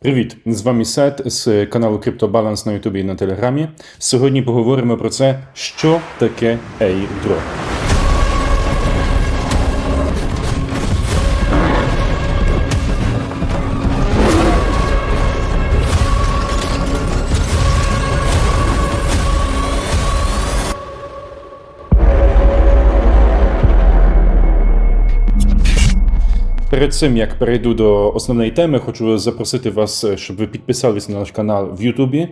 Привіт! З вами Сет з каналу CryptoBalance на Ютубі і на Телеграмі. Сьогодні поговоримо про це, що таке airdrop. Перед цим як перейду до основної теми, хочу запросити вас, е, щоб ви підписалися на наш канал в Ютубі.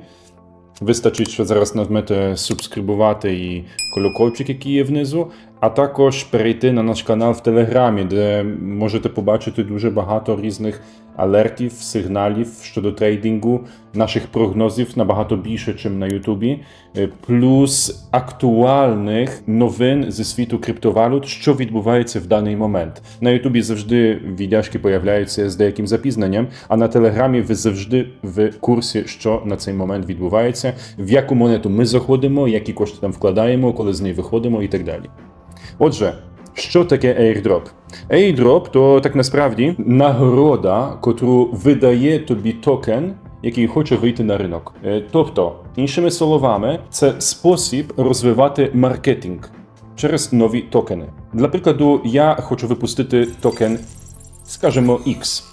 Вистачить, що зараз нажмете субскрибувати і колокольчик, який є внизу, а також перейти на наш канал в Телеграмі, де можете побачити дуже багато різних алертів, сигналів щодо трейдингу, наших прогнозів набагато більше, ніж на Ютубі, е, плюс актуальних новин зі світу криптовалют, що відбувається в даний момент. На Ютубі завжди відяшки появляються з деяким запізненням, а на Телеграмі ви завжди в курсі, що на цей момент відбувається, в яку монету ми заходимо, які кошти там вкладаємо, коли з неї виходимо і так далі. Отже, що таке airdrop? Airdrop – то так насправді нагорода, котру видає тобі токен, який хоче вийти на ринок. Тобто, іншими словами, це спосіб розвивати маркетинг через нові токени. Для прикладу, я хочу випустити токен, скажімо, X.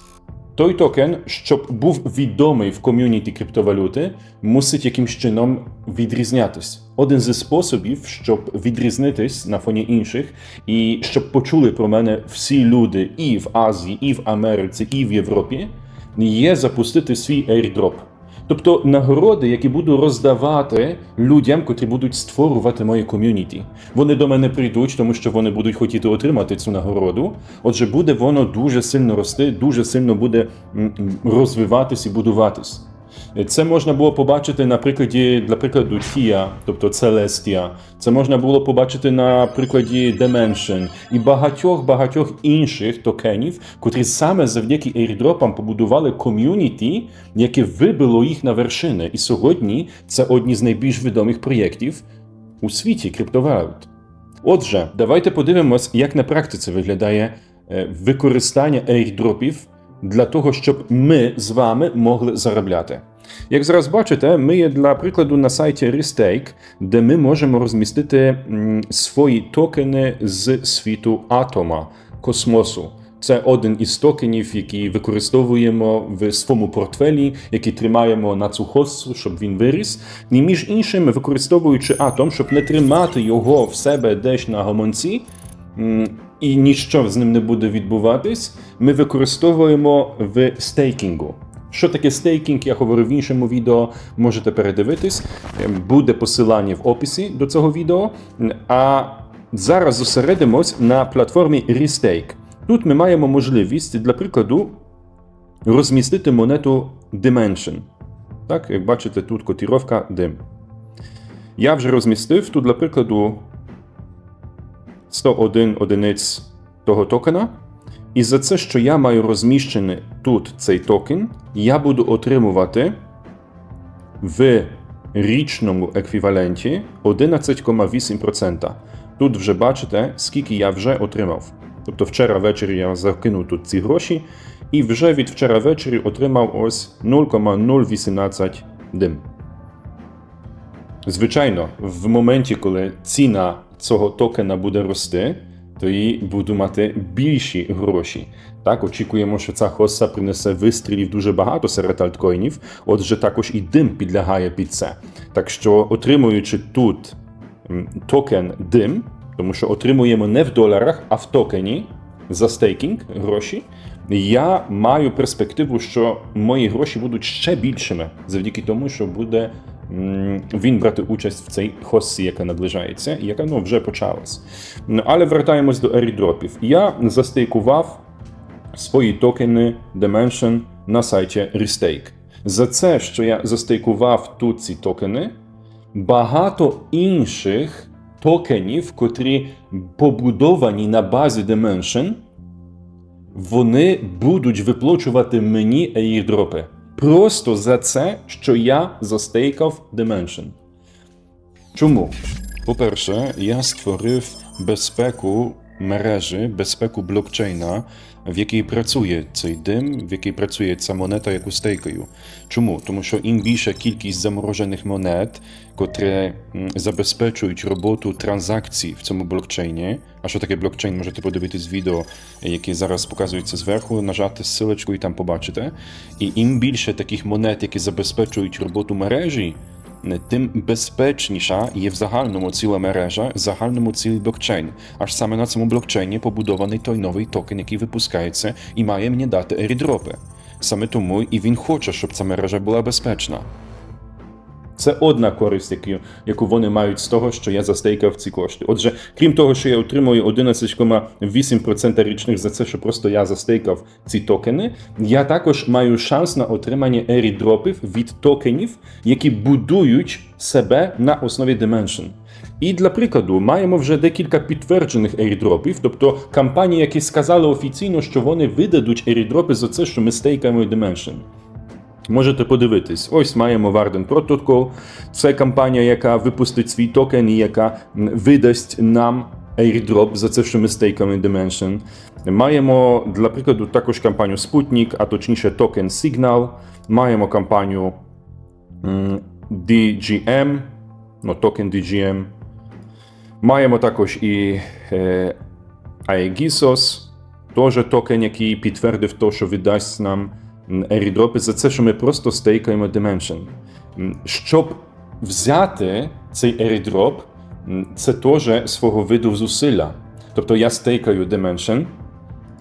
Той токен, щоб був відомий в ком'юніті криптовалюти, мусить якимсь чином відрізнятись. Один зі способів, щоб відрізнитись на фоні інших, і щоб почули про мене всі люди і в Азії, і в Америці, і в Європі, є запустити свій airdrop. Тобто нагороди, які буду роздавати людям, котрі будуть створювати моє ком'юніті. Вони до мене прийдуть, тому що вони будуть хотіти отримати цю нагороду. Отже, буде воно дуже сильно рости, дуже сильно буде розвиватись і будуватись. Це можна було побачити на прикладі, для прикладу, TIA, тобто Celestia. Це можна було побачити на прикладі Dimension і багатьох багатьох інших токенів, котрі саме завдяки airdropам побудували ком'юніті, яке вибило їх на вершини. І сьогодні це одні з найбільш відомих проєктів у світі криптовалют. Отже, давайте подивимось, як на практиці виглядає е, використання airdropів для того, щоб ми з вами могли заробляти. Як зараз бачите, ми є для прикладу на сайті Restake, де ми можемо розмістити свої токени з світу атома, космосу. Це один із токенів, які використовуємо в своєму портфелі, які тримаємо на цю щоб він виріс. І між іншим, використовуючи атом, щоб не тримати його в себе десь на гаманці, м, і ніщо з ним не буде відбуватись, ми використовуємо в стейкінгу. Що таке стейкінг, я говорив в іншому відео, можете передивитись. Ем, Буде посилання в описі до цього відео. А зараз зосередимось на платформі Restake. Тут ми маємо можливість, для прикладу, розмістити монету Dimension. Так, як бачите, тут котіровка DIM. Я вже розмістив тут, для прикладу, 101 одиниць того токена. І за це, що я маю розміщений тут цей токен, я буду отримувати в річному еквіваленті 11,8%. Тут вже бачите, скільки я вже отримав. Тобто вчора ввечері я закинув тут ці гроші, і вже від вчора ввечері отримав ось 0,018 дим. Звичайно, в моменті, коли ціна цього токена буде рости, то і буду мати більші гроші. Так, очікуємо, що ця хоса принесе вистрілів дуже багато серед альткоїнів, отже, також і дим підлягає під це. Так що, отримуючи тут токен дим, тому що отримуємо не в доларах, а в токені за стейкінг гроші, я маю перспективу, що мої гроші будуть ще більшими завдяки тому, що буде він брати участь в цій хоссі, яка наближається, і яка ну, вже почалась. Але вертаємось до airdropів. Я застейкував свої токени Dimension на сайті Restake. За це, що я застейкував тут ці токени, багато інших токенів, котрі побудовані на базі Dimension, вони будуть виплачувати мені airdropи. Просто за це, що я застейкав Dimension. Чому? По-перше, я створив безпеку мережі, безпеку блокчейна в якій працює цей дим, в якій працює ця монета, яку стейкаю. Чому? Тому що ім більша кількість заморожених монет, котрі забезпечують роботу транзакцій в цьому блокчейні. А що таке блокчейн? Можете подивитись відео, яке зараз показується зверху, нажати силочку і там побачите. І ім більше таких монет, які забезпечують роботу мережі, тим безпечніша є в загальному ціла мережа, в загальному цілий блокчейн. Аж саме на цьому блокчейні побудований той новий токен, який випускається і має мені дати ерідропи. Саме тому і він хоче, щоб ця мережа була безпечна. Це одна користь, яку, вони мають з того, що я застейкав ці кошти. Отже, крім того, що я отримую 11,8% річних за це, що просто я застейкав ці токени, я також маю шанс на отримання ерідропів від токенів, які будують себе на основі Dimension. І для прикладу, маємо вже декілька підтверджених ерідропів, тобто компанії, які сказали офіційно, що вони видадуть ерідропи за це, що ми стейкаємо Dimension. Можете подивитись, ось маємо Warden Protocol. Це компанія, яка випустить свій токен і яка видасть нам airdrop за це, що ми стейками Dimension. Маємо, для прикладу, також компанію Sputnik, а точніше токен Signal. Маємо компанію DGM, ну, токен DGM. Маємо також і е, Aegisos, теж токен, який підтвердив то, що віддасть нам ерідропи за це, що ми просто стейкаємо Dimension. Щоб взяти цей airdrop, це теж свого виду зусилля. Тобто я стейкаю Dimension,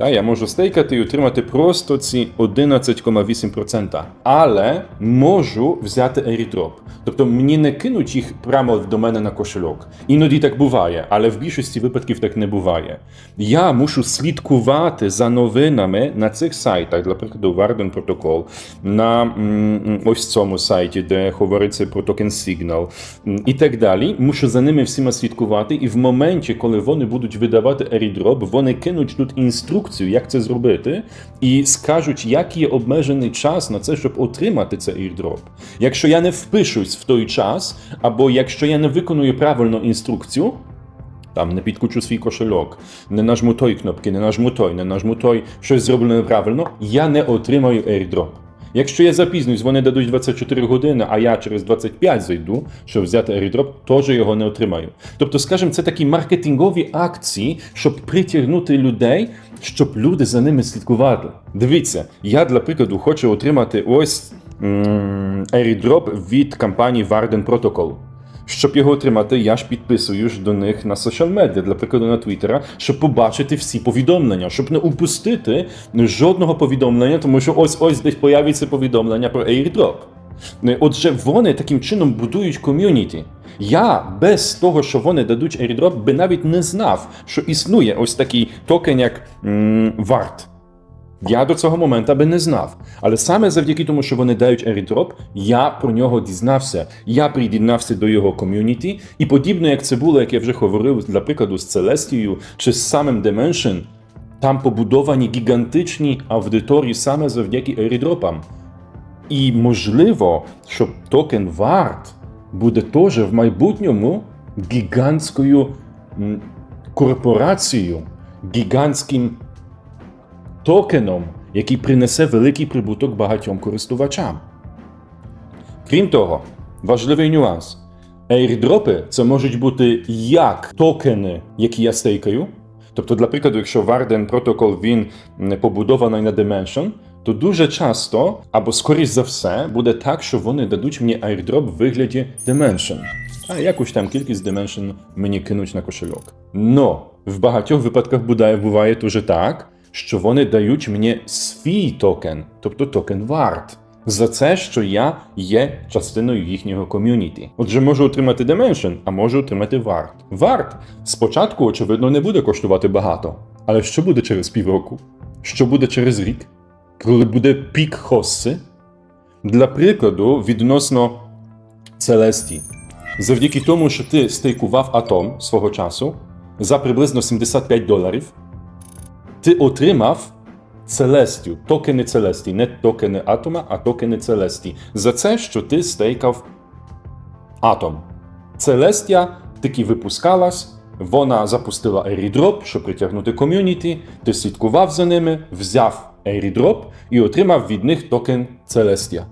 я можу стейкати і отримати просто ці 11,8%. Але можу взяти airdrop. Тобто мені не кинуть їх прямо до мене на кошельок. Іноді так буває, але в більшості випадків так не буває. Я мушу слідкувати за новинами на цих сайтах, для прикладу, Warden Protocol, на ось цьому сайті, де говориться про токен Signal і так далі. Мушу за ними всіма слідкувати, і в моменті, коли вони будуть видавати airdrop, вони кинуть тут інструкцію, як це зробити, і скажуть, як є обмежений час на це, щоб отримати цей airdrop. Якщо я не впишусь в той час, або якщо я не виконую правильно інструкцію, там не підкучу свій кошельок, не нажму той кнопки, не нажму той, не нажму той, щось зроблено неправильно, я не отримаю airdrop. Якщо я запізнюсь, вони дадуть 24 години, а я через 25 зайду, щоб взяти airdrop, теж його не отримаю. Тобто, скажімо, це такі маркетингові акції, щоб притягнути людей, щоб люди за ними слідкували. Дивіться, я для прикладу хочу отримати ось airdrop від компанії Warden Protocol. Щоб його отримати, я ж підписуюсь до них на соціал медіа, для прикладу на Твіттера, щоб побачити всі повідомлення, щоб не упустити жодного повідомлення, тому що ось ось десь появиться повідомлення про airdrop. Е, Отже, вони таким чином будують ком'юніті. Я без того, що вони дадуть airdrop, би навіть не знав, що існує ось такий токен, як варт. Я до цього моменту би не знав. Але саме завдяки тому, що вони дають airdrop, я про нього дізнався. Я приєднався до його ком'юніті, і подібно як це було, як я вже говорив, для прикладу, з Целестією чи з самим Dimension, там побудовані гігантичні аудиторії саме завдяки airdropам. І можливо, що токен варт буде теж в майбутньому гігантською корпорацією, гігантським токеном, який принесе великий прибуток багатьом користувачам. Крім того, важливий нюанс. Airdropи це можуть бути як токени, які я стейкаю. Тобто, для прикладу, якщо Warden Protocol він побудований на Dimension, то дуже часто, або скоріш за все, буде так, що вони дадуть мені airdrop в вигляді Dimension. А якусь там кількість Dimension мені кинуть на кошельок. Но в багатьох випадках буває, буває дуже так, що вони дають мені свій токен, тобто токен варт. За це, що я є частиною їхнього ком'юніті. Отже, можу отримати Dimension, а можу отримати варт. Варт спочатку, очевидно, не буде коштувати багато. Але що буде через півроку? Що буде через рік? Коли буде пік хосси? Для прикладу, відносно Целесті. Завдяки тому, що ти стейкував атом свого часу за приблизно 75 доларів, ти отримав Целестію, токени Целесті, не токени атома, а токени Целесті. За це, що ти стейкав атом. Целестія таки випускалась Вона запустила airdrop, щоб притягнути ком'юніті, ти слідкував за ними, взяв airdrop і отримав від них токен Celestia.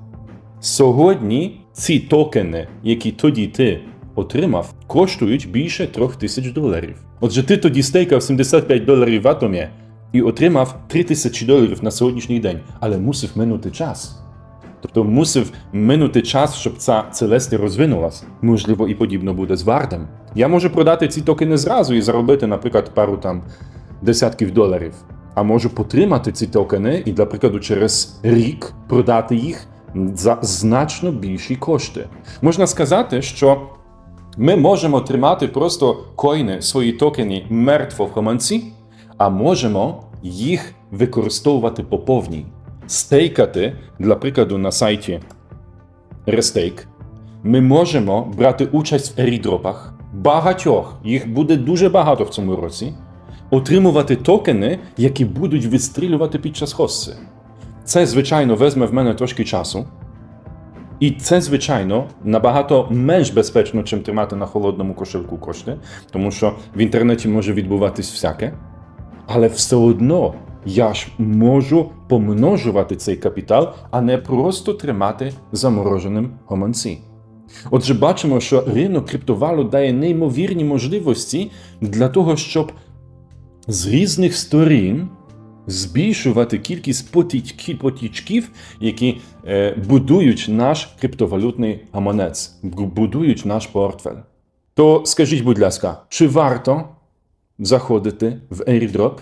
Сьогодні ці токени, які тоді ти отримав, коштують більше трьох тисяч доларів. Отже, ти тоді стейкав 75 доларів в атомі і отримав 3 тисячі доларів на сьогоднішній день, але мусив минути час. Тобто мусив минути час, щоб ця Целестія розвинулась. Можливо, і подібно буде з Вардом. Я можу продати ці токени зразу і заробити, наприклад, пару там десятків доларів. А можу потримати ці токени і, для прикладу, через рік продати їх за значно більші кошти. Можна сказати, що ми можемо тримати просто коїни, свої токени мертво в гаманці, а можемо їх використовувати по повній. Стейкати, для прикладу, на сайті Restake. Ми можемо брати участь в ерідропах. Багатьох, їх буде дуже багато в цьому році. Отримувати токени, які будуть відстрілювати під час хосси. Це, звичайно, візьме в мене трошки часу. І це, звичайно, набагато менш безпечно, чим тримати на холодному кошельку кошти, тому що в інтернеті може відбуватись всяке. Але все одно я ж можу помножувати цей капітал, а не просто тримати замороженим гаманці. Отже, бачимо, що ринок криптовалют дає неймовірні можливості для того, щоб з різних сторін збільшувати кількість потічків, які е, будують наш криптовалютний гаманець, будують наш портфель. То скажіть, будь ласка, чи варто заходити в airdrop